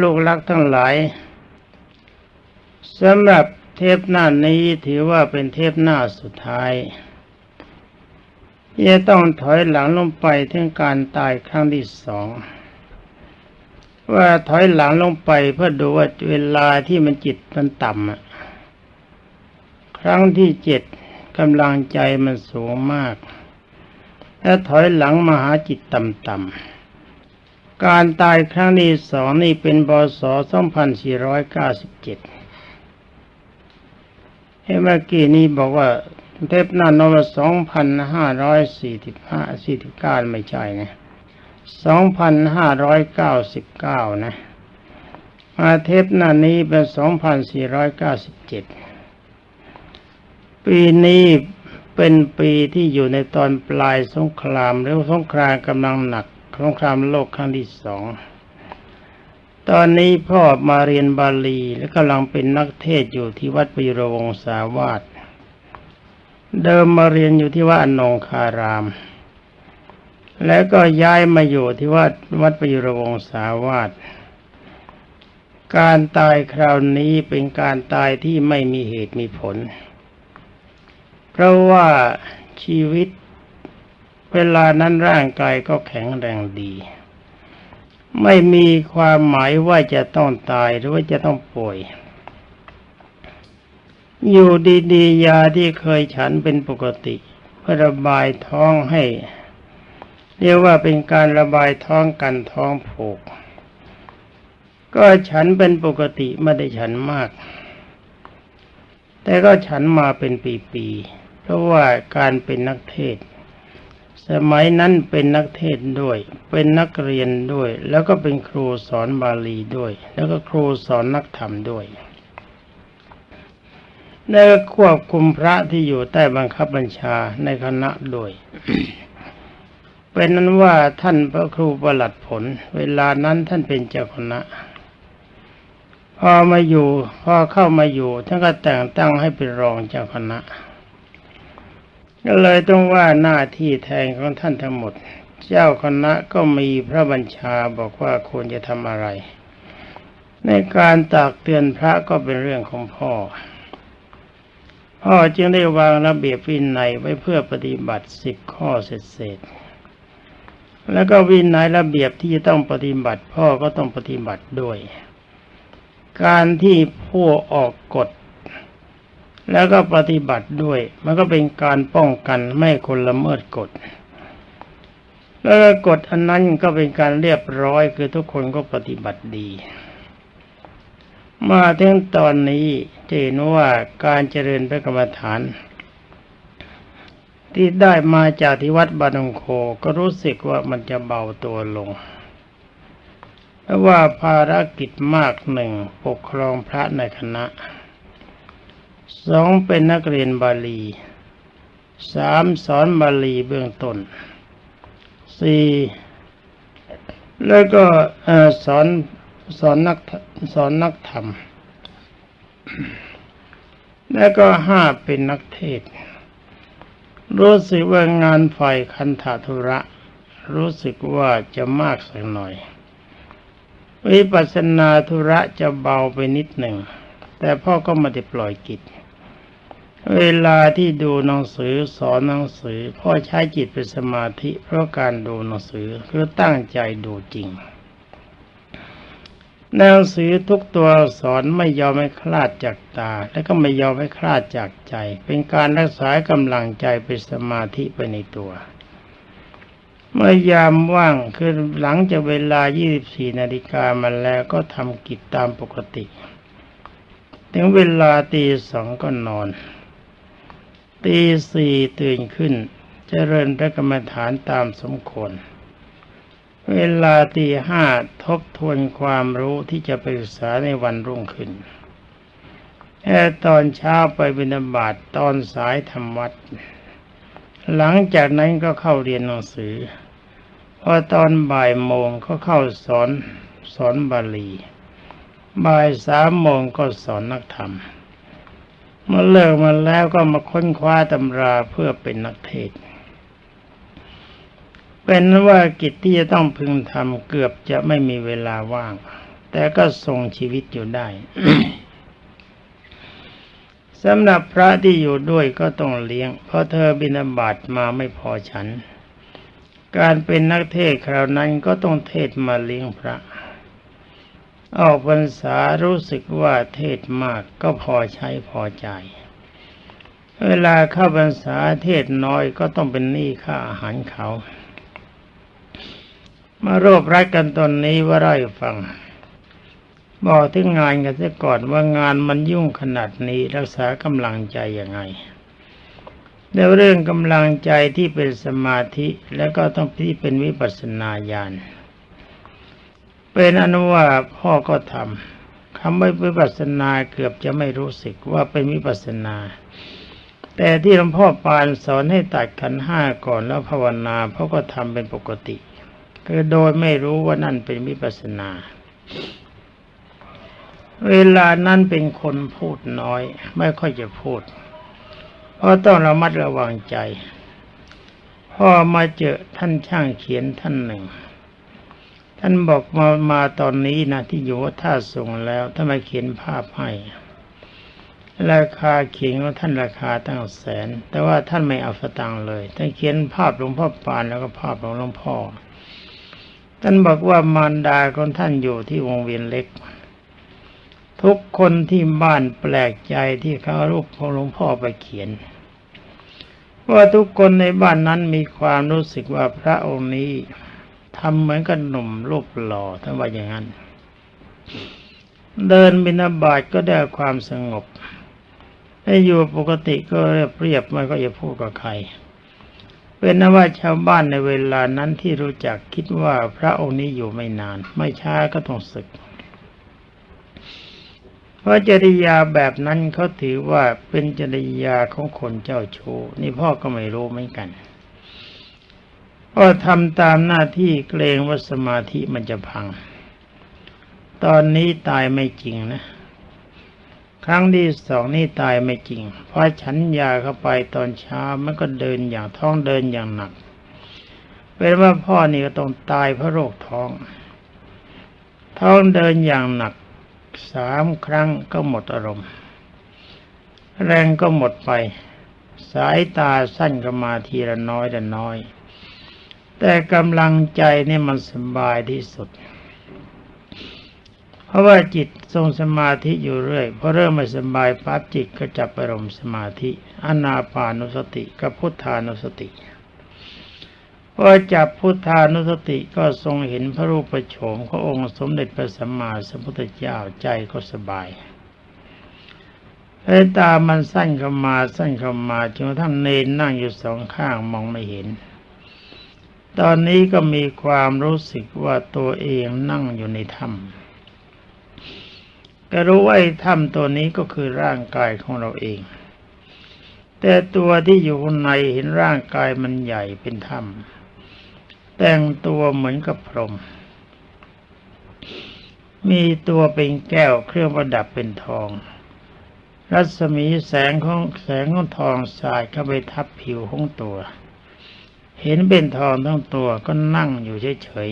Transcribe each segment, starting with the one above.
ลูกรักทั้งหลายสำหรับเทปหน้านี้ถือว่าเป็นเทปหน้าสุดท้ายจะต้องถอยหลังลงไปถึงการตายครั้งที่สอง ว่าถอยหลังลงไปเพื่อดูว่าเวลาที่มันจิตมันต่ำครั้งที่เจ็ดกำลังใจมันสูงมาก และถอยหลังมาหาจิตต่ำๆ การตายครั้งที่สองนี่เป็นบศ2497เฮ้เมื่อกี้นี้บอกว่าเทปหน้านวสองพันห้าร้อยสี่สิบห้าสี่สิบเก้าไม่ใช่นะสองพันห้าร้อยเก้าสิบเก้านะมาเทปหน้านี้เป็นสองพันสี่ร้อยเก้าสิบเจ็ดปีนี้เป็นปีที่อยู่ในตอนปลายสงคราม หรือสงครามกำลังหนัก สงครามโลกครั้งที่สอง ตอนนี้พ่อมาเรียนบาลีและกำลังเป็นนักเทศอยู่ที่วัดปิโรวงศาวาสเดิมมาเรียนอยู่ที่วัดอนงคาราม แล้วก็ย้ายมาอยู่ที่วัดวัดปิโรวงศาวาสการตายคราวนี้เป็นการตายที่ไม่มีเหตุมีผล เพราะว่าชีวิต เวลานั้นร่างกายก็แข็งแรงดี ไม่มีความหมายว่าจะต้องตายหรือว่าจะต้องป่วย อยู่ดีๆยาที่เคยฉันเป็นปกติเพื่อระบายท้องให้ เรียกว่าเป็นการระบายท้องกันท้องผูก ก็ฉันเป็นปกติไม่ได้ฉันมาก แต่ก็ฉันมาเป็นปีๆเพราะว่าการเป็นนักเทศ สมัยนั้นเป็นนักเทศด้วย เป็นนักเรียนด้วย แล้วก็เป็นครูสอนบาลีด้วย แล้วก็ครูสอนนักธรรมด้วยแล้วควบคุมพระที่อยู่ใต้บังคับบัญชาในคณะด้วย เป็นนั้นว่าท่านพระครูประหลัดผล เวลานั้นท่านเป็นเจ้าคณะ พอมาอยู่ พอเข้ามาอยู่ท่านก็แต่งตั้งให้เป็นรองเจ้าคณะ ก็เลยต้องว่าหน้าที่แทนของท่านทั้งหมด เจ้าคณะก็มีพระบัญชาบอกว่าควรจะทำอะไร ในการตากเตือนพระก็เป็นเรื่องของพ่อ พ่อจึงได้วางระเบียบวินัยไว้เพื่อปฏิบัติสิบข้อเสร็จๆแล้วก็วินัยระเบียบที่จะต้องปฏิบัติ พ่อก็ต้องปฏิบัติด้วย การที่ผู้ออกกฎ แล้วก็ปฏิบัติด้วย มันก็เป็นการป้องกันไม่คนละเมิดกฎ แล้วก็กฎอันนั้นก็เป็นการเรียบร้อยคือทุกคนก็ปฏิบัติดี มาถึงตอนนี้จะเห็นว่าการเจริญพระกรรมฐาน ที่ได้มาจากที่วัดบานงโคก็รู้สึกว่ามันจะเบาตัวลงเพราะว่าภารกิจมากหนึ่งปกครองพระในคณะ สองเป็นนักเรียนบาลีสามสอนบาลีเบื้องต้นสี่แล้วก็สอนสอนนักสอนนักธรรม แล้วก็ห้าเป็นนักเทศ รู้สึกว่างานฝ่ายคันธาธุระ รู้สึกว่าจะมากสักหน่อย วิปัสสนาธุระจะเบาไปนิดหนึ่ง แต่พ่อก็ไม่ได้ปล่อยกิจ เวลาที่ดูหนังสือสอนหนังสือพ่อใช้จิตเป็นสมาธิเพราะการดูหนังสือคือตั้งใจดูจริงหนังสือทุกตัวสอนไม่ยอมให้คลาดจากตา และก็ไม่ยอมให้คลาดจากใจ เป็นการรักษากำลังใจเป็นสมาธิไปในตัว เมื่อยามว่างคือหลังจากเวลา 24 นาฬิกามาแล้วก็ทำกิจตามปกติ ถึงเวลาตีสองก็นอน ตีสี่ตื่นขึ้น เจริญพระกรรมฐานตามสมควร เวลาตีห้าทบทวนความรู้ที่จะไปศึกษาในวันรุ่งขึ้นแค่ตอนเช้าไปบิณฑบาตตอนสายทำวัด หลังจากนั้นก็เข้าเรียนหนังสือ พอตอนบ่ายโมงก็เข้าสอนสอนบาลี บ่ายสามโมงก็สอนนักธรรม เมื่อเลิกมาแล้วก็มาค้นคว้าตำราเพื่อเป็นนักเทศ เป็นว่ากิจที่จะต้องพึงทำเกือบจะไม่มีเวลาว่าง แต่ก็ทรงชีวิตอยู่ได้สำหรับพระที่อยู่ด้วยก็ต้องเลี้ยง เพราะเธอบิณฑบาตมาไม่พอฉัน การเป็นนักเทศคราวนั้นก็ต้องเทศมาเลี้ยงพระ ออกพรรษารู้สึกว่าเทศมากก็พอใช้พอใจ เวลาเข้าพรรษาเทศน้อยก็ต้องเป็นหนี้ค่าอาหารเขา มารวบรัดกันตอนนี้ว่าได้ฟัง บอกถึงงานกันซะก่อนว่างานมันยุ่งขนาดนี้รักษากำลังใจยังไงในเรื่องกำลังใจที่เป็นสมาธิแล้วก็ต้องที่เป็นวิปัสสนาญาณ เป็นอนุว่าพ่อก็ทำคำว่าวิปัสสนาเกือบจะไม่รู้สึกว่าเป็นวิปัสสนา แต่ที่หลวงพ่อปานสอนให้ตัดขันห้าก่อนแล้วภาวนาพ่อก็ทำเป็นปกติ คือโดยไม่รู้ว่านั่นเป็นวิปัสสนา เวลานั้นเป็นคนพูดน้อย ไม่ค่อยจะพูด เพราะต้องระมัดระวังใจ พ่อมาเจอท่านช่างเขียนท่านหนึ่ง ท่านบอกมามาตอนนี้นะที่อยู่ว่าท่าส่งแล้วท่านมาเขียนภาพให้ราคาเขียนของท่านราคาตั้งแสน แต่ว่าท่านไม่เอาสตังค์เลยท่านเขียนภาพหลวงพ่อปานแล้วก็ภาพของหลวงพ่อ ท่านบอกว่ามารดาของท่านอยู่ที่วงเวียนเล็ก ทุกคนที่บ้านแปลกใจที่เขาเอารูปของหลวงพ่อไปเขียนว่าทุกคนในบ้านนั้นมีความรู้สึกว่าพระองค์นี้ ทำเหมือนกับหนุ่มรูปหล่อท่านว่าอย่างนั้น เดินบินาบาตก็ได้ความสงบให้อยู่ปกติก็เรียบเรียบไม่ก็จะพูดกับใคร เป็นนว่าชาวบ้านในเวลานั้นที่รู้จักคิดว่าพระองค์นี้อยู่ไม่นาน ไม่ช้าก็ต้องศึก เพราะจริยาแบบนั้นเขาถือว่าเป็นจริยาของคนเจ้าชู้นี่พ่อก็ไม่รู้เหมือนกัน ก็ทำตามหน้าที่เกรงว่าสมาธิมันจะพัง ตอนนี้ตายไม่จริงนะ ครั้งที่สองนี่ตายไม่จริง เพราะฉันยาเข้าไปตอนเช้ามันก็เดินอย่างท้องเดินอย่างหนัก เป็นว่าพ่อนี่ก็ต้องตายเพราะโรคท้อง ท้องเดินอย่างหนักสามครั้งก็หมดอารมณ์ แรงก็หมดไป สายตาสั้นก็มาทีละน้อยละน้อย แต่กำลังใจนี่มันสบายที่สุด เพราะว่าจิตทรงสมาธิอยู่เรื่อยพอเริ่มไม่สบายปั๊บจิตก็จับอารมณ์สมาธิ อนาปานุสติกับพุทธานุสติพอจับพุทธานุสติก็ทรงเห็นพระรูปโฉมขององค์สมเด็จพระสัมมาสัมพุทธเจ้าใจก็สบายสายตามันสั้นเข้ามาสั้นเข้ามาจนกระทั่งเนนนั่งอยู่สองข้างมองไม่เห็น ตอนนี้ก็มีความรู้สึกว่าตัวเองนั่งอยู่ในถ้ำก็รู้ว่าถ้ำตัวนี้ก็คือร่างกายของเราเอง แต่ตัวที่อยู่ข้างในเห็นร่างกายมันใหญ่เป็นถ้ำแต่งตัวเหมือนกับพรหมมีตัวเป็นแก้วเครื่องประดับเป็นทอง รัศมีแสงของแสงของทองสาดเข้าไปทับผิวของตัว เห็นเป็นทองทั้งตัวก็นั่งอยู่เฉย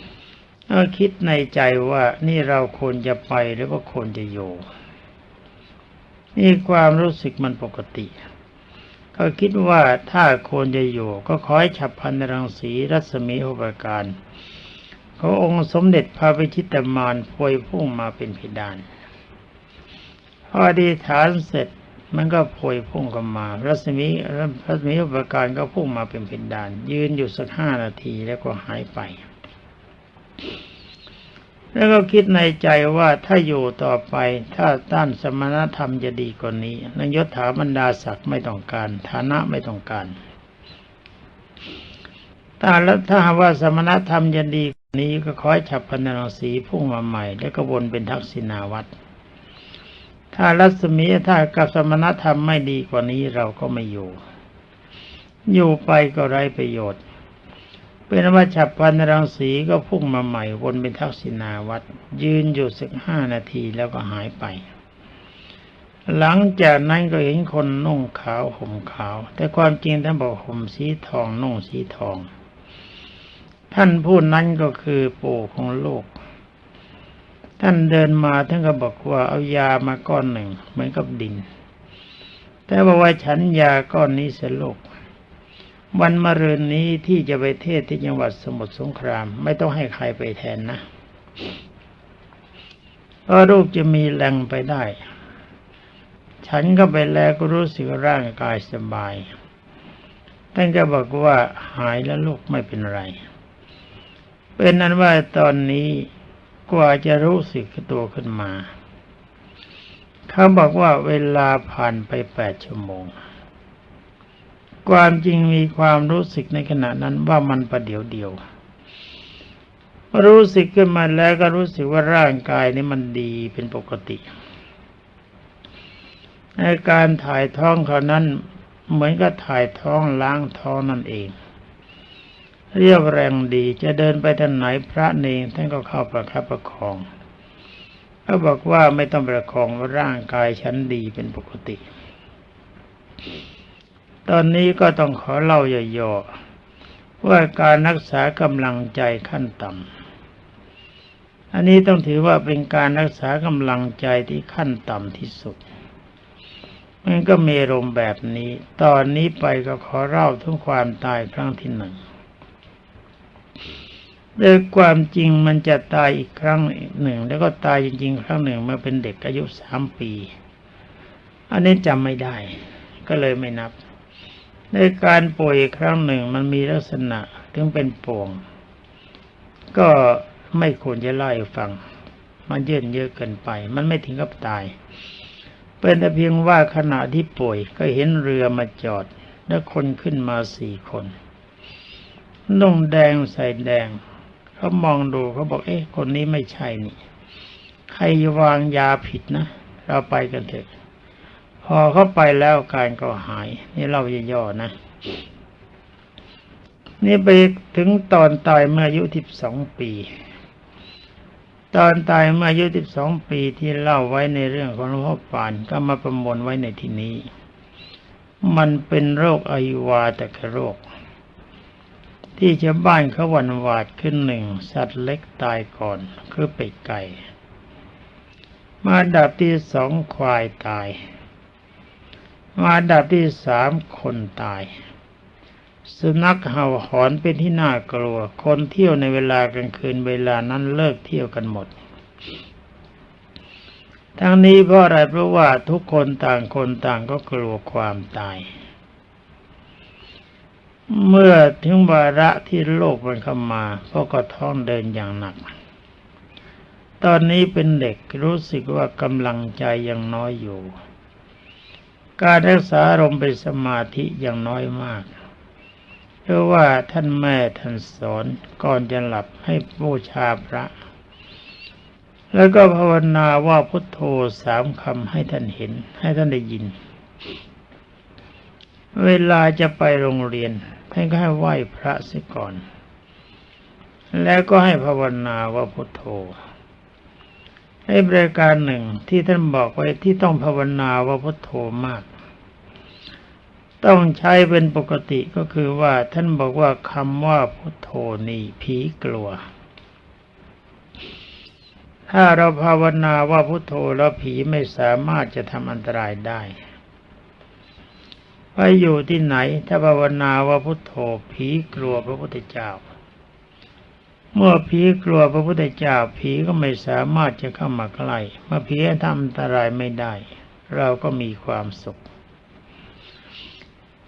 ๆเอาคิดในใจว่านี่เราควรจะไปหรือว่าควรจะอยู่นี่ความรู้สึกมันปกติก็คิดว่าถ้าควรจะอยู่ ก็ขอให้ฉับพลันรังสีรัศมีอุปการขอองค์สมเด็จพระวิชิตมารพวยพุ่งมาเป็นเพดานพออธิษฐานเสร็จ มันก็พวยพุ่งเข้ามา รัศมีรัศมีอุปการก็พุ่งมาเป็นเพดาน ยืนอยู่สักห้านาทีแล้วก็หายไป แล้วก็คิดในใจว่าถ้าอยู่ต่อไป ถ้าต้านสมณธรรมจะดีกว่านี้นยศถาบรรดาศักดิ์ไม่ต้องการ ฐานะไม่ต้องการ ถ้าแล้วถ้าว่าสมณธรรมจะดีกว่านี้ก็ขอให้ฉับพันรังสีพุ่งมาใหม่ แล้วก็วนเป็นทักษิณาวัตร ถ้ารัศมีถ้ากับสมณธรรมไม่ดีกว่านี้เราก็ไม่อยู่ อยู่ไปก็ไร้ประโยชน์ เป็นว่าฉับพันรังสีก็พุ่งมาใหม่วนเป็นทักษิณาวัตรยืนอยู่สักห้านาทีแล้วก็หายไป หลังจากนั้นก็เห็นคนนุ่งขาวห่มขาว แต่ความจริงท่านบอกห่มสีทองนุ่งสีทอง ท่านผู้นั้นก็คือปู่ของโลก ท่านเดินมาท่านก็บอกว่าเอายามาก้อนหนึ่งเหมือนกับดิน แต่บอกว่าฉันยาก้อนนี้เสียโลก วันมะรืนนี้ที่จะไปเทศที่จังหวัดสมุทรสงคราม ไม่ต้องให้ใครไปแทนนะเพราะลูกจะมีแรงไปได้ ฉันก็ไปแล้วก็รู้สึกร่างกายสบาย ท่านก็บอกว่าหายแล้วลูกไม่เป็นไร เป็นนั้นว่าตอนนี้ กว่าจะรู้สึกตัวขึ้นมา เขาบอกว่าเวลาผ่านไปแปดชั่วโมง ความจริงมีความรู้สึกในขณะนั้นว่ามันประเดี๋ยวเดียว รู้สึกขึ้นมาแล้วก็รู้สึกว่าร่างกายนี้มันดีเป็นปกติในการถ่ายท้องเขานั้นเหมือนกับถ่ายท้องล้างท้องนั่นเอง เรียบแรงดีจะเดินไปทางไหนพระเนงท่านก็เข้าประคับประคองเขาบอกว่าไม่ต้องประคองร่างกายฉันดีเป็นปกติ ตอนนี้ก็ต้องขอเล่าย่อๆว่าการรักษากำลังใจขั้นต่ำอันนี้ต้องถือว่าเป็นการรักษากำลังใจที่ขั้นต่ำที่สุดมันก็มีอารมแบบนี้ ตอนนี้ไปก็ขอเล่าถึงความตายครั้งที่หนึ่ง โดยความจริงมันจะตายอีกครั้งหนึ่ง แล้วก็ตายจริง ๆ ครั้งหนึ่งเมื่อเป็นเด็กอายุสามปี อันนี้จำไม่ได้ ก็เลยไม่นับ ในการป่วยครั้งหนึ่งมันมีลักษณะถึงเป็นป่วง ก็ไม่ควรจะเล่าให้ฟัง มันเยินเยอะเกินไป มันไม่ถึงกับตาย เป็นแต่เพียงว่าขณะที่ป่วยก็เห็นเรือมาจอด แล้วคนขึ้นมาสี่คนนุ่งแดงใส่แดง เขามองดูเขาบอก เอ๊ะ คนนี้ไม่ใช่นี่ ใครวางยาผิดนะ เราไปกันเถอะ พอเขาไปแล้วการก็หาย นี่เราย่อนะ นี่ไปถึงตอนตายเมื่ออายุสิบสองปี ตอนตายเมื่ออายุสิบสองปีที่เล่าไว้ในเรื่องของหลวงพ่อปานก็มาประมวลไว้ในที่นี้ มันเป็นโรคอายวาตกโรค ที่ชาวบ้านเขาหวั่นหวาดขึ้นหนึ่งสัตว์เล็กตายก่อนคือเป็ดไก่ มาดับที่สองควายตาย มาดับที่สามคนตาย สุนัขเห่าหอนเป็นที่น่ากลัว คนเที่ยวในเวลากลางคืนเวลานั้นเลิกเที่ยวกันหมด ทั้งนี้เพราะอะไรเพราะว่าทุกคนต่างคนต่างก็กลัวความตาย เมื่อถึงวาระที่โลกมันเข้ามาพ่อก็ท้องเดินอย่างหนัก ตอนนี้เป็นเด็กรู้สึกว่ากำลังใจยังน้อยอยู่ การรักษาอารมเป็นสมาธิยังน้อยมากเพราะว่าท่านแม่ท่านสอนก่อนจะหลับให้บูชาพระ แล้วก็ภาวนาว่าพุทโธสามคำให้ท่านเห็น ให้ท่านได้ยิน เวลาจะไปโรงเรียนท่านก็ให้ไหว้พระเสียก่อน แล้วก็ให้ภาวนาว่าพุทโธให้บริการหนึ่งที่ท่านบอกไว้ที่ต้องภาวนาว่าพุทโธมาก ต้องใช้เป็นปกติก็คือว่าท่านบอกว่าคำว่าพุทโธนี่ผีกลัว ถ้าเราภาวนาว่าพุทโธแล้วผีไม่สามารถจะทำอันตรายได้ ไปอยู่ที่ไหน ถ้าภาวนาว่าพุทโธผีกลัวพระพุทธเจ้า เมื่อผีกลัวพระพุทธเจ้า ผีก็ไม่สามารถจะเข้ามาใกล้เมื่อผีทำอันตรายไม่ได้ เราก็มีความสุข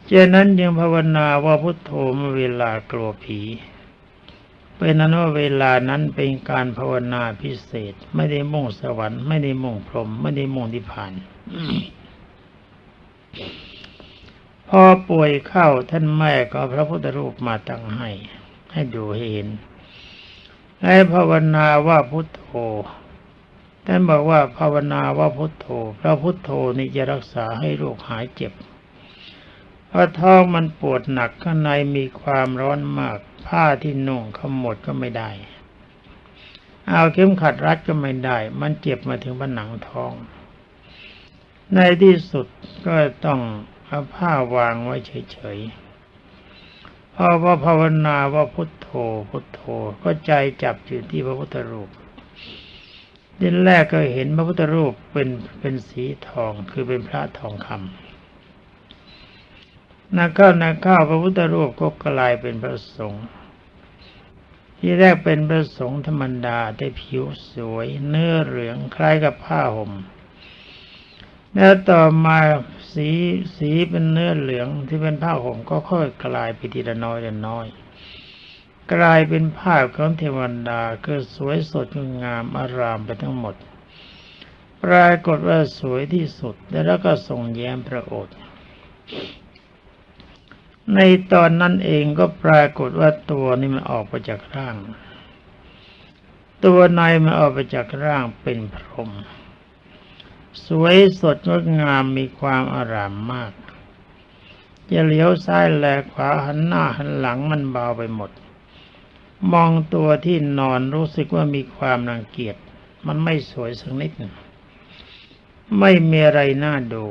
เจนั้นยังภาวนาว่าพุทโธเมื่อเวลากลัวผีเป็นนั้นว่าเวลานั้นเป็นการภาวนาพิเศษ ไม่ได้มุ่งสวรรค์ไม่ได้มุ่งพรหมไม่ได้มุ่งนิพพาน พอป่วยเข้าท่านแม่ก็พระพุทธรูปมาตั้งให้ ให้ดูเห็น ให้ภาวนาว่าพุทโธท่านบอกว่าภาวนาว่าพุทโธ พระพุทโธนี่จะรักษาให้โรคหายเจ็บเพราะท้องมันปวดหนักข้างในมีความร้อนมาก ผ้าที่นุ่งขมดก็ไม่ได้ เอาเข็มขัดรัดก็ไม่ได้ มันเจ็บมาถึงผนังท้อง ในที่สุดก็ต้อง เอาผ้าวางไว้เฉยๆพอว่าภาวนาว่าพุทโธพุทโธก็ใจจับอยู่ที่พระพุทธรูปทีแรกก็เห็นพระพุทธรูปเป็นเป็นสีทองคือเป็นพระทองคำนักเข้านักเข้าพระพุทธรูปก็กลายเป็นพระสงฆ์ที่แรกเป็นพระสงฆ์ธรรมดาแต่ผิวสวย เนื้อเหลืองคล้ายกับผ้าห่ม แล้วต่อมาสีสีเป็นเนื้อเหลืองที่เป็นผ้าห่มก็ค่อยกลายไปทีละน้อยละน้อย กลายเป็นภาพของเทวดาคือสวยสดงามอารามไปทั้งหมด ปรากฏว่าสวยที่สุดแล้วก็ทรงแย้มพระโอษฐ์ในตอนนั้นเองก็ปรากฏว่าตัวนี่มันออกมาจากร่าง ตัวในมันออกมาจากร่างเป็นพรหม สวยสดงดงามมีความอารามมาก จะเลี้ยวซ้ายแลขวาหันหน้าหันหลังมันเบาไปหมด มองตัวที่นอนรู้สึกว่ามีความรังเกียจมันไม่สวยสักนิด ไม่มีอะไรน่าดู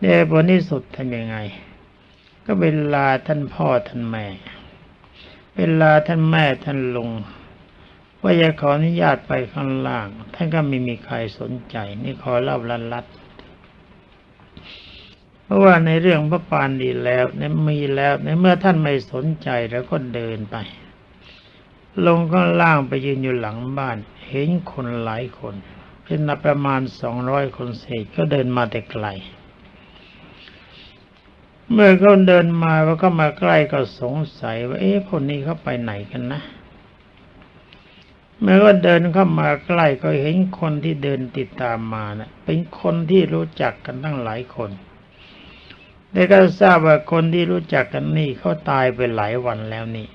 เดบนี้สุดทำยังไง ก็เวลาท่านพ่อท่านแม่ เวลาท่านแม่ท่านลุง ว่าจะขออนุญาตไปข้างล่าง ท่านก็ไม่มีใครสนใจ นี่ขอเล่าลัดลัดเพราะว่าในเรื่องพระปานดีแล้วในมีแล้วในเมื่อท่านไม่สนใจแล้วก็เดินไป ลงข้างล่างไปยืนอยู่หลังบ้าน เห็นคนหลายคนเป็นนับประมาณสองร้อยคนเศษก็เดินมาแต่ไกล เมื่อเขาเดินมาว่าก็มาใกล้ก็สงสัยว่า เอ๊ะคนนี้เขาไปไหนกันนะ เมื่อก็เดินเข้ามาใกล้ก็เห็นคนที่เดินติดตามมานะ่ะ เป็นคนที่รู้จักกันตั้งหลายคนได้ก็ทราบว่าคนที่รู้จักกันนี่เขาตายไปหลายวันแล้วนี่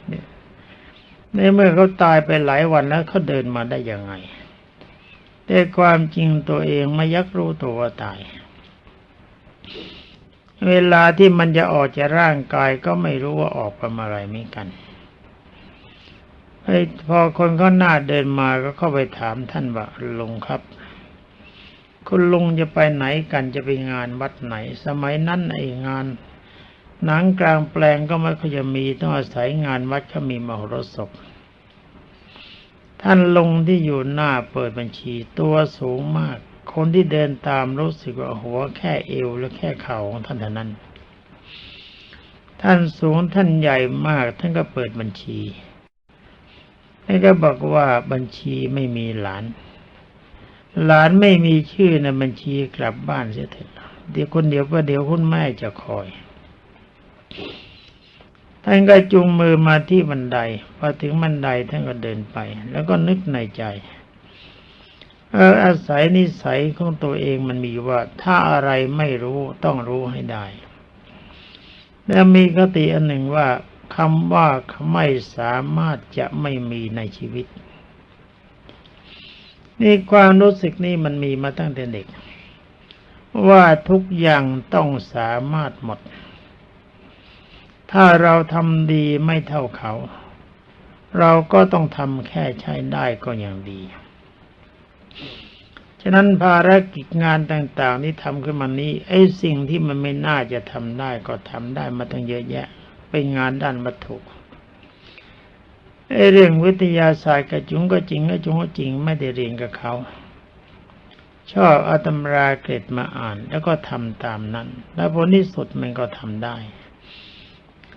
ในเมื่อเขาตายไปหลายวันแล้วเขาเดินมาได้ยังไง แต่ความจริงตัวเองไม่ยักรู้ตัวว่าตาย เวลาที่มันจะออกจากร่างกายก็ไม่รู้ว่าออกไปอะไรไม่กัน พอคนเขาหน้าเดินมาก็เข้าไปถามท่านว่าลุงครับ คุณลุงจะไปไหนกันจะไปงานวัดไหน สมัยนั้นไอ้งาน หนังกลางแปลงก็ไม่ค่อยจะมีต้องอาศัยงานวัดเขามีมหรสพท่านลุงที่อยู่หน้าเปิดบัญชีตัวสูงมาก คนที่เดินตามรู้สึกว่าหัวแค่เอวและแค่เข่าของท่านเท่านั้น ท่านสูงท่านใหญ่มากท่านก็เปิดบัญชี แล้วก็บอกว่าบัญชีไม่มีหลาน หลานไม่มีชื่อในบัญชีกลับบ้านเสียเถิดเดี๋ยวคนเดียวก็เดี๋ยวคุณแม่จะคอยท่านก็จูงมือมาที่บันไดพอถึงบันไดท่านก็เดินไป แล้วก็นึกในใจ เอออาศัยนิสัยของตัวเองมันมีว่า ถ้าอะไรไม่รู้ต้องรู้ให้ได้ แล้วมีคติอันหนึ่งว่า คำว่าไม่สามารถจะไม่มีในชีวิต นี่ความรู้สึกนี้มันมีมาตั้งแต่เด็ก ว่าทุกอย่างต้องสามารถหมด ถ้าเราทำดีไม่เท่าเขา เราก็ต้องทำแค่ใช้ได้ก็อย่างดี ฉะนั้นภารกิจงานต่าง ๆ ที่ทำขึ้นมานี้ไอ้สิ่งที่มันไม่น่าจะทำได้ก็ทำได้มาตั้งเยอะแยะ เป็นงานด้านวัตถุไอ้เรื่องวิทยาศาสตร์กระจุงก็จริงกระจุงก็จริงไม่ได้เรียนกับเขา ชอบเอาตำราเกรดมาอ่าน แล้วก็ทำตามนั้น แล้วผลที่สุดมันก็ทำได้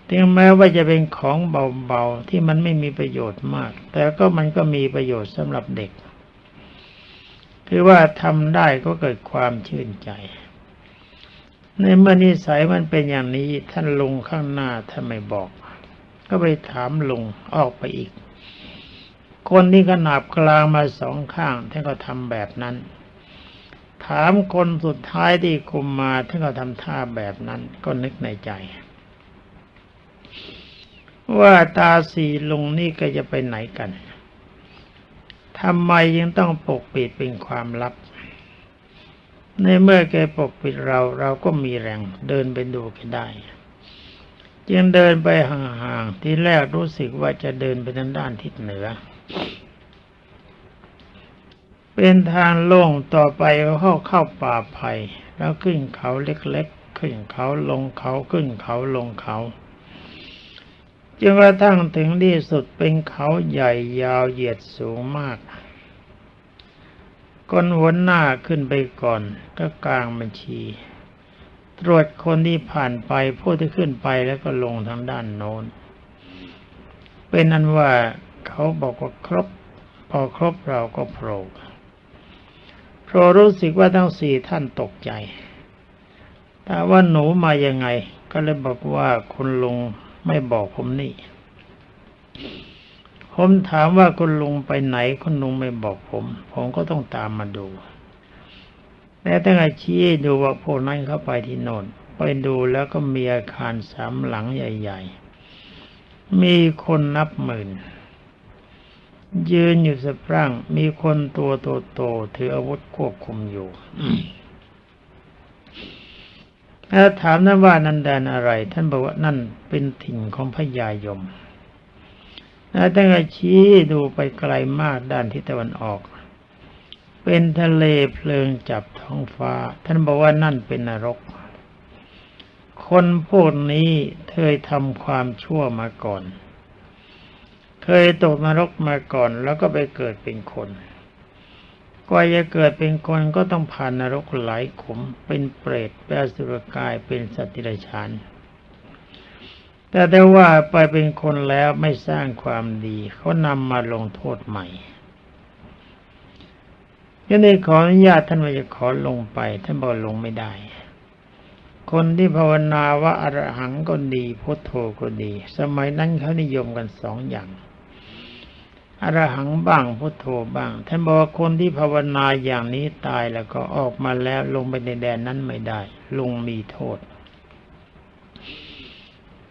ถึงแม้ว่าจะเป็นของเบาๆที่มันไม่มีประโยชน์มาก แต่ก็มันก็มีประโยชน์สำหรับเด็ก คือว่าทำได้ก็เกิดความชื่นใจ ในเมื่อนิสัยมันเป็นอย่างนี้ท่านลุงข้างหน้าท่านไม่บอก ก็ไปถามลุงออกไปอีก คนที่ขนาบกลางมาสองข้างท่านก็ทำแบบนั้น ถามคนสุดท้ายที่คุมมาท่านก็ทำท่าแบบนั้นก็นึกในใจ ว่าตาสีลุงนี่ก็จะไปไหนกันทำไมยังต้องปกปิดเป็นความลับ ในเมื่อแกปกปิดเราเราก็มีแรงเดินไปดูแกได้ จึงเดินไปห่างๆที่แรกรู้สึกว่าจะเดินไปทางด้านทิศเหนือ เป็นทางโล่งต่อไปเข้าเข้าป่าไผ่แล้วขึ้นเขาเล็กๆ ขึ้นเขาลงเขาขึ้นเขาลงเขาจนกระทั่งถึงที่สุดเป็นเขาใหญ่ยาวเหยียดสูงมาก คนหัวหน้าขึ้นไปก่อนก็กลางบัญชี ตรวจคนที่ผ่านไปผู้ที่ขึ้นไปแล้วก็ลงทางด้านโน้น เป็นนั้นว่าเขาบอกว่าครบ พอครบเราก็โผล่โผล่รู้สึกว่าทั้งสี่ท่านตกใจแต่ว่าหนูมายังไง ก็เลยบอกว่าคุณลุงไม่บอกผมนี่ ผมถามว่าคุณลุงไปไหนคุณลุงไม่บอกผม ผมก็ต้องตามมาดูแล้วตั้งแต่ชี้ให้ดูว่าพวกนั้นเข้าไปที่โน่นไปดูแล้วก็มีอาคารสามหลังใหญ่ ๆ มีคนนับหมื่น ยืนอยู่สะพรั่ง มีคนตัวโตๆถืออาวุธควบคุมอยู่แล้วถามนั้นว่านันแดนอะไร ท่านบอกว่านั่นเป็นถิ่นของพญายม แล้วตั้งแต่ชี้ดูไปไกลมากด้านทิศตะวันออก เป็นทะเลเพลิงจับท้องฟ้า ท่านบอกว่านั่นเป็นนรก คนพวกนี้เคยทำความชั่วมาก่อน เคยตกนรกมาก่อน แล้วก็ไปเกิดเป็นคนกว่าจะเกิดเป็นคนก็ต้องผ่านนรกหลายขุม เป็นเปรตเป็นสุรกายเป็นสัตว์ติรฉาน แต่ได้ว่าไปเป็นคนแล้วไม่สร้างความดีเขานำมาลงโทษใหม่ยังได้ขออนุญาตท่านว่าจะขอลงไป ท่านบอกลงไม่ได้ คนที่ภาวนาว่าอรหังก็ดีพุทโธก็ดี สมัยนั้นเขานิยมกันสองอย่างอรหังบ้างพุทโธบ้าง ท่านบอกคนที่ภาวนาอย่างนี้ตายแล้วก็ออกมาแล้วลงไปในแดนนั้นไม่ได้ ลงมีโทษ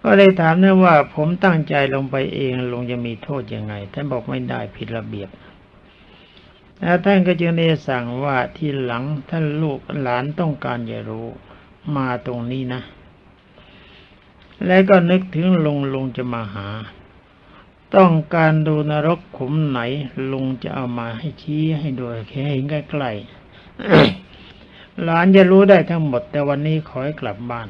ก็เลยถามนะว่าผมตั้งใจลงไปเองลงจะมีโทษยังไง ท่านบอกไม่ได้ผิดระเบียบแล้วท่านก็จึงได้สั่งว่าที่หลังท่านลูกหลานต้องการจะรู้มาตรงนี้นะ แล้วก็นึกถึงลงลงจะมาหา ต้องการดูนรกขุมไหนลุงจะเอามาให้ชี้ให้ดูแค่เห็นใกล้ๆหลานจะรู้ได้ทั้งหมด แต่วันนี้ขอให้กลับบ้าน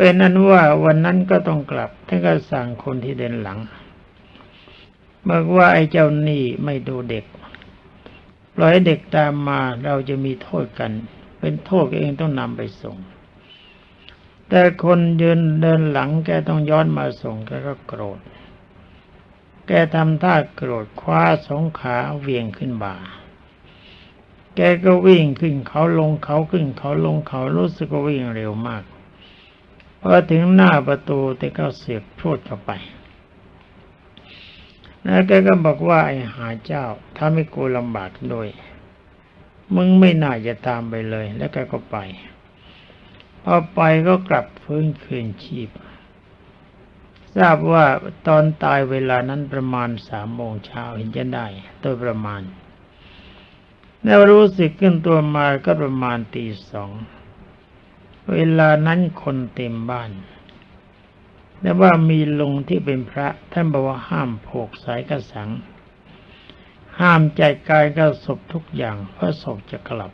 เป็นนั้นว่าวันนั้นก็ต้องกลับท่านก็สั่งคนที่เดินหลังบอกว่าไอ้เจ้านี่ไม่ดูเด็กปล่อยเด็กตามมาเราจะมีโทษกัน เป็นโทษเองต้องนำไปส่ง แต่คนยืนเดินหลังแกต้องย้อนมาส่งแกก็โกรธ แกทำท่าโกรธคว้าสองขาเวียงขึ้นบ่าแกก็วิ่งขึ้นเขาลงเขาขึ้นเขาลงเขารู้สึกว่าวิ่งเร็วมาก พอถึงหน้าประตูแต่ก็เสียบพรวดเข้าไปแล้วแกก็บอกว่าไอ้หาเจ้าถ้าไม่กูลำบากด้วยมึงไม่น่าจะตามไปเลย แล้วแกก็ไปพอไปก็กลับฟื้นคืนชีพ ทราบว่าตอนตายเวลานั้นประมาณสามโมงเช้าเห็นจะได้โดยประมาณ แล้วรู้สึกขึ้นตัวมาก็ประมาณตีสอง เวลานั้นคนเต็มบ้านแต่ว่ามีลุงที่เป็นพระ ท่านบอกว่าห้ามโผกสายกระสัง ห้ามใจกายกับศพทุกอย่างเพราะศพจะกลับ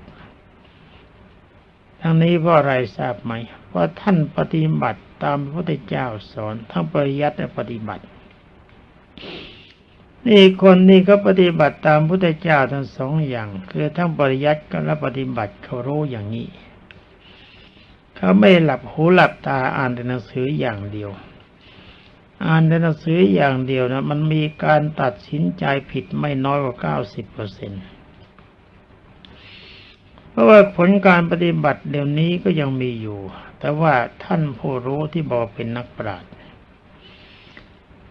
ทั้งนี้เพราะอะไรทราบไหมว่าท่านปฏิบัติตามพระพุทธเจ้าสอนทั้งปริยัติและปฏิบัติ นี่คนนี้ก็ปฏิบัติตามพุทธเจ้าทั้งสองอย่าง คือทั้งปริยัติกับและปฏิบัติเขารู้อย่างนี้ เขาไม่หลับหูหลับตาอ่านแต่หนังสืออย่างเดียว อ่านแต่หนังสืออย่างเดียวนะ มันมีการตัดสินใจผิดไม่น้อยกว่าเก้าสิบเปอร์เซ็นต์เพราะว่าผลการปฏิบัติเดี๋ยวนี้ก็ยังมีอยู่ แต่ว่าท่านผู้รู้ที่บอกเป็นนักปราชญ์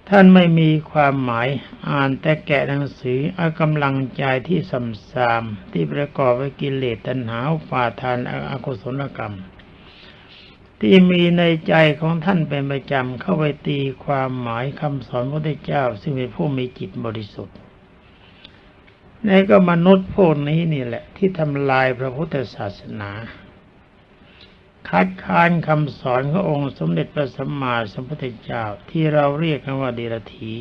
ท่านไม่มีความหมายอ่านแต่แกะหนังสือเอากำลังใจที่สัมสามที่ประกอบไปกิเลสตัณหาฝ่าทานอกุศลกรรม ที่มีในใจของท่านเป็นประจำเข้าไปตีความหมายคำสอนพระพุทธเจ้า ซึ่งเป็นผู้มีจิตบริสุทธิ์นี่ก็มนุษย์พวกนี้นี่แหละ ที่ทำลายพระพุทธศาสนา คัดค้านคำสอนขององค์สมเด็จพระสัมมาสัมพุทธเจ้าที่เราเรียกกันว่าเดรธี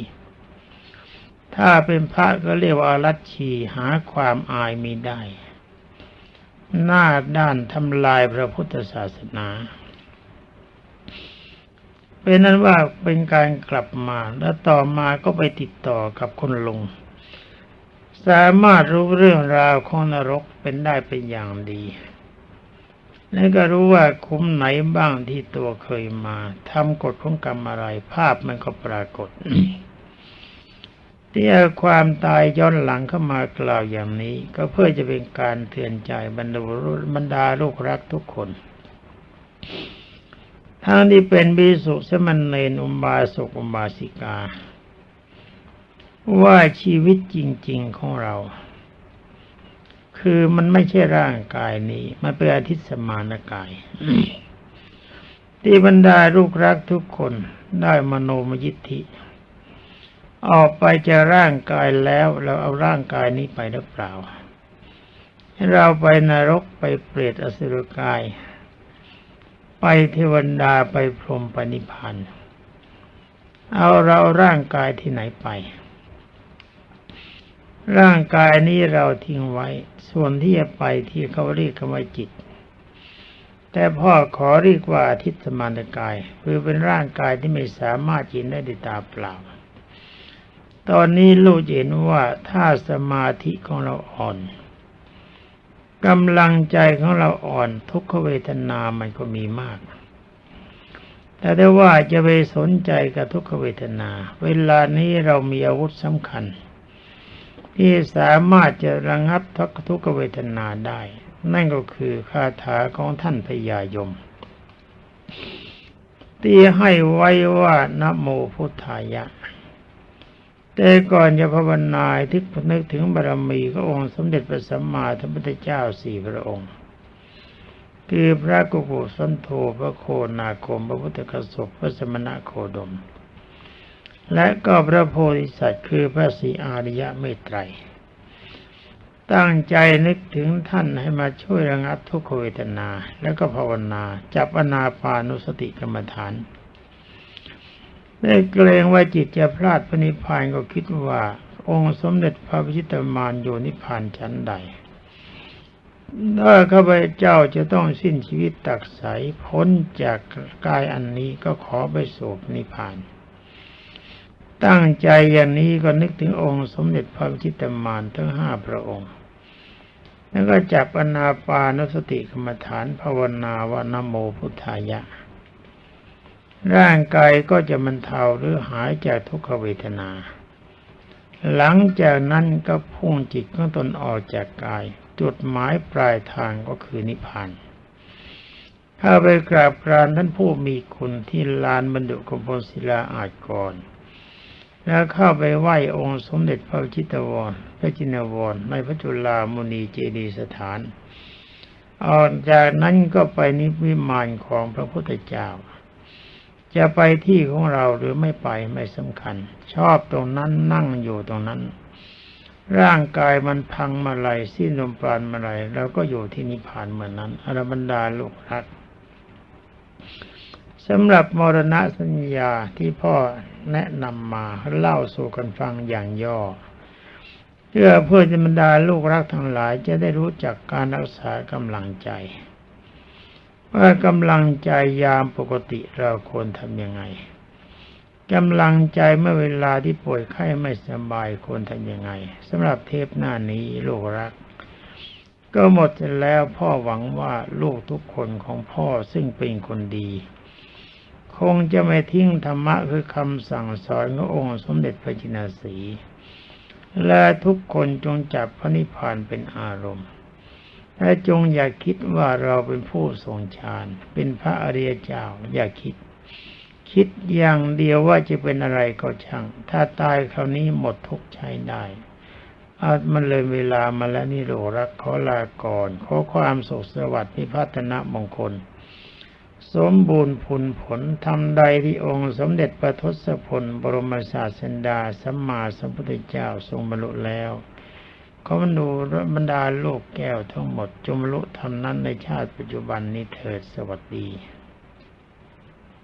ถ้าเป็นพระก็เรียกว่าอารัชชีหาความอายมีได้ หน้าด้านทำลายพระพุทธศาสนา เป็นนั้นว่าเป็นการกลับมาแล้วต่อมาก็ไปติดต่อกับคนลง สามารถรู้เรื่องราวของนรกเป็นได้เป็นอย่างดีและก็รู้ว่าคุ้มไหนบ้างที่ตัวเคยมาทำกฎของกรรมอะไร ภาพมันก็ปรากฏที่เอาความตายย้อนหลังเข้ามากล่าวอย่างนี้ ก็เพื่อจะเป็นการเตือนใจบรรดาบรรดาลูกรักทุกคน ทั้งที่เป็นบิสุสมณเณรอุบาสกอุบาสิกา ว่าชีวิตจริง ๆของเรา คือมันไม่ใช่ร่างกายนี้ มันเป็นอาทิตย์สมานกาย ที่บรรดาลูกรักทุกคนได้มโนมยิทธิ ออกไปจากร่างกายแล้วเราเอาร่างกายนี้ไปหรือเปล่า เราไปนรกไปเปรตอสุรกาย ไปเทวดาไปพรหมปณิพานธ์เอาเราร่างกายที่ไหนไป ร่างกายนี้เราทิ้งไว้ ส่วนที่จะไปที่เขาเรียกว่าจิต แต่พ่อขอเรียกว่าทิตย์สมานกาย คือเป็นร่างกายที่ไม่สามารถจินได้ด้วยตาเปล่า ตอนนี้ลูกเห็นว่าถ้าสมาธิของเราอ่อน กำลังใจของเราอ่อนทุกขเวทนามันก็มีมาก แต่ได้ว่าจะไปสนใจกับทุกขเวทนา เวลานี้เรามีอาวุธสำคัญ ที่สามารถจะระงับทุกทุกขเวทนาได้ นั่นก็คือคาถาของท่านพญายม ที่ให้ไว้ว่านะโมพุทธายะ แต่ก่อนจะภาวนาทึกนึกถึงบารมีขององค์สมเด็จพระสัมมาสัมพุทธเจ้าสี่พระองค์ คือพระกุกุสันโธพระโคนาคม พระพุทธกสบพระสมณะโคดม และก็พระโพธิสัตว์คือพระศรีอาริยะเมตไตร ตั้งใจนึกถึงท่านให้มาช่วยระงับทุกขเวทนา แล้วก็ภาวนา จับอนาปานุสติกรรมฐาน ได้เกรงว่าจิตจะพลาดพระนิพพานก็คิดว่า องค์สมเด็จพระพิชิตมารอยู่นิพพานชั้นใดถ้าข้าพเจ้าจะต้องสิ้นชีวิตตักใสพ้นจากกายอันนี้ก็ขอไปสู่นิพพาน ตั้งใจอย่างนี้ก็นึกถึงองค์สมเด็จพระพิชิตมารทั้งห้าพระองค์ แล้วก็จับอนาปานสติกรรมฐานภาวนาว่านะโมพุทธายะ ร่างกายก็จะมันเทาหรือหายจากทุกขเวทนา หลังจากนั้นก็พุ่งจิตของตนออกจากกาย จุดหมายปลายทางก็คือนิพพานเข้าไปกราบกรานท่านผู้มีคุณที่ลานบรรดุกมพลศิลาอาจก่อนแล้วเข้าไปไหว้องค์สมเด็จพระจิตวร พระจินวร ในพระจุลามุนีเจดียสถาน ออกจากนั้นก็ไปนิพพิมานของพระพุทธเจ้า จะไปที่ของเราหรือไม่ไปไม่สำคัญ ชอบตรงนั้นนั่งอยู่ตรงนั้น ร่างกายมันพังมาไหลสิ้นลมปราณมาไหลเราก็อยู่ที่นิพพานเหมือนนั้นอรบรรดาลูกรักสำหรับมรณะสัญญาที่พ่อแนะนำมาเล่าสู่กันฟังอย่างย่อ เพื่อเพื่อจะบรรดาลูกรักทั้งหลายจะได้รู้จักการรักษากำลังใจ ว่ากำลังใจยามปกติเราควรทำยังไงกำลังใจเมื่อเวลาที่ป่วยไข้ไม่สบายควรทำยังไงสำหรับเทปหน้านี้ลูกรัก ก็หมดแล้วพ่อหวังว่าลูกทุกคนของพ่อซึ่งเป็นคนดี คงจะไม่ทิ้งธรรมะคือคำสั่งสอนขององค์สมเด็จพระจินสี และทุกคนจงจับพระนิพพานเป็นอารมณ์ และจงอย่าคิดว่าเราเป็นผู้ทรงฌาน เป็นพระอริยเจ้า อย่าคิด คิดอย่างเดียวว่าจะเป็นอะไรก็ช่าง ถ้าตายคราวนี้หมดทุกข์ใช้ได้อามันเลยเวลามาแล้วนี่โรรักขอลาก่อน ขอความสุขสวัสดิ์พิพัฒนมงคล สมบูรณ์ผลผลทำใดที่องค์สมเด็จพระทศพล บรมศาสดาสัมมาสัมพุทธเจ้าทรงบรรลุแล้ว ขอบรรดูบรรดาโลกแก้วทั้งหมดจงบรรลุทำนั้นในชาติปัจจุบันนี้เถิดสวัสดี